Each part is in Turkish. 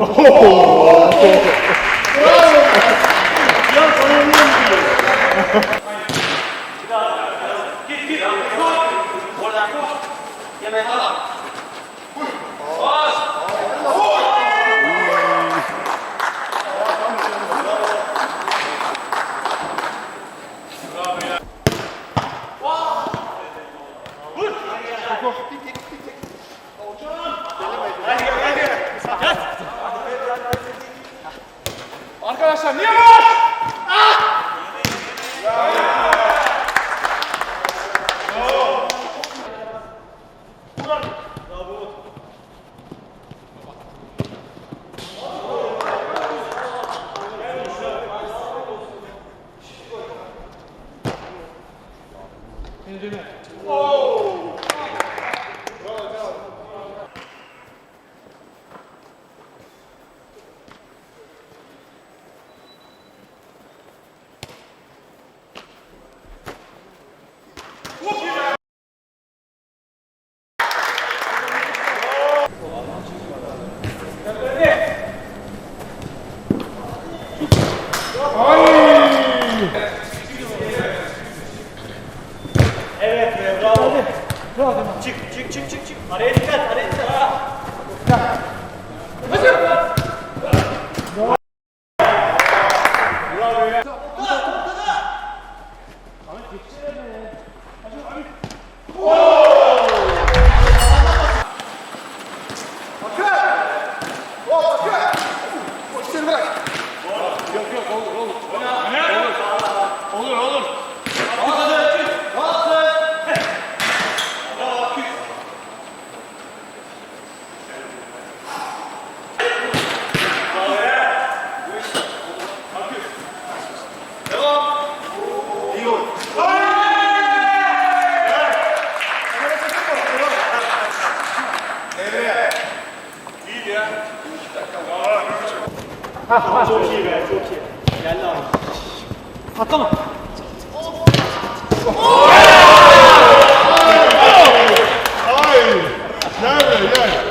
Yeah, man, hold on. Bravo outro. アレンジか Çok iyi be çok iyi. Geldi abi. Patlama. Ay! Gel be gel.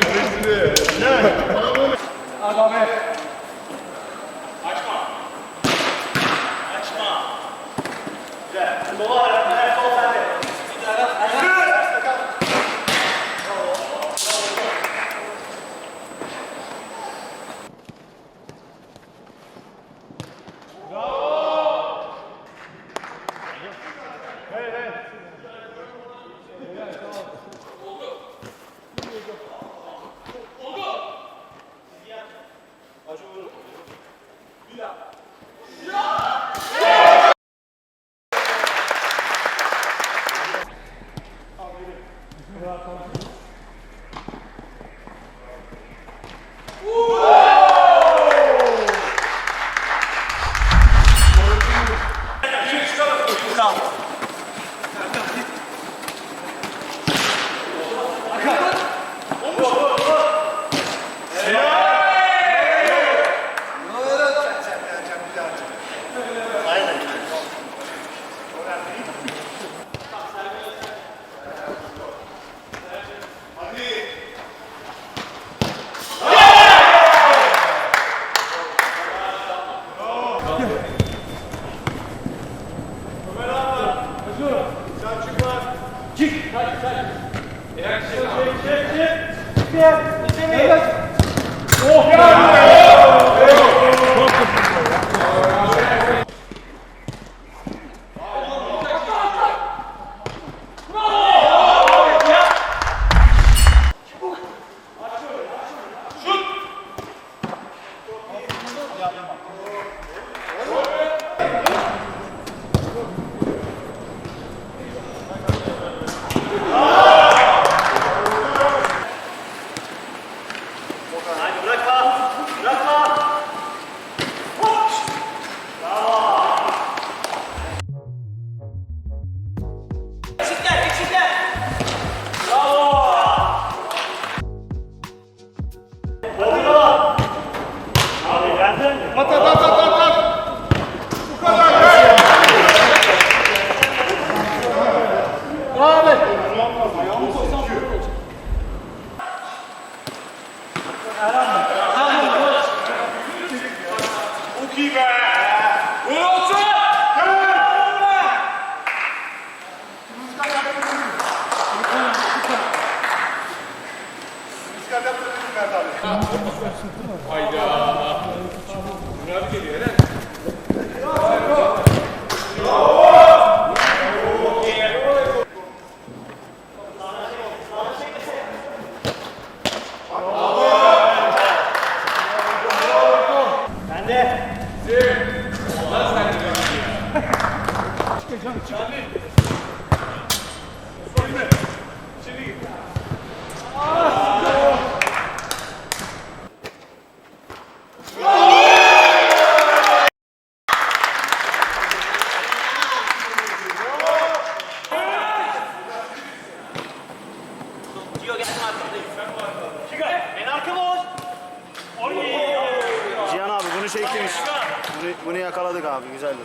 这边这边一个左二 Hayda. Murat geliyor Cihan abi bunu çekmiş. Bunu, bunu yakaladık abi güzeldi.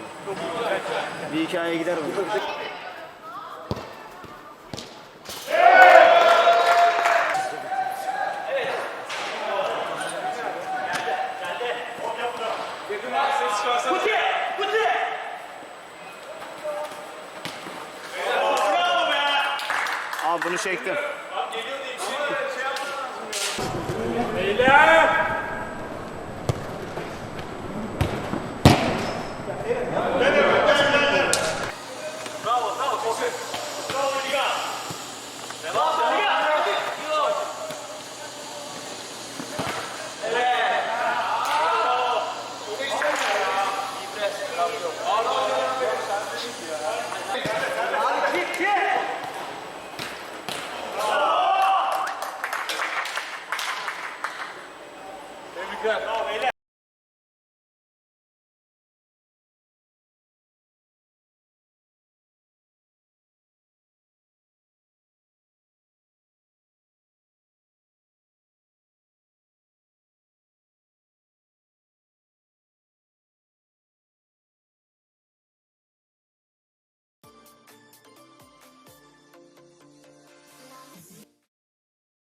Bir hikaye gider bu. Kuti! Bravo be! Abi bunu çektim. Beyler. เลือก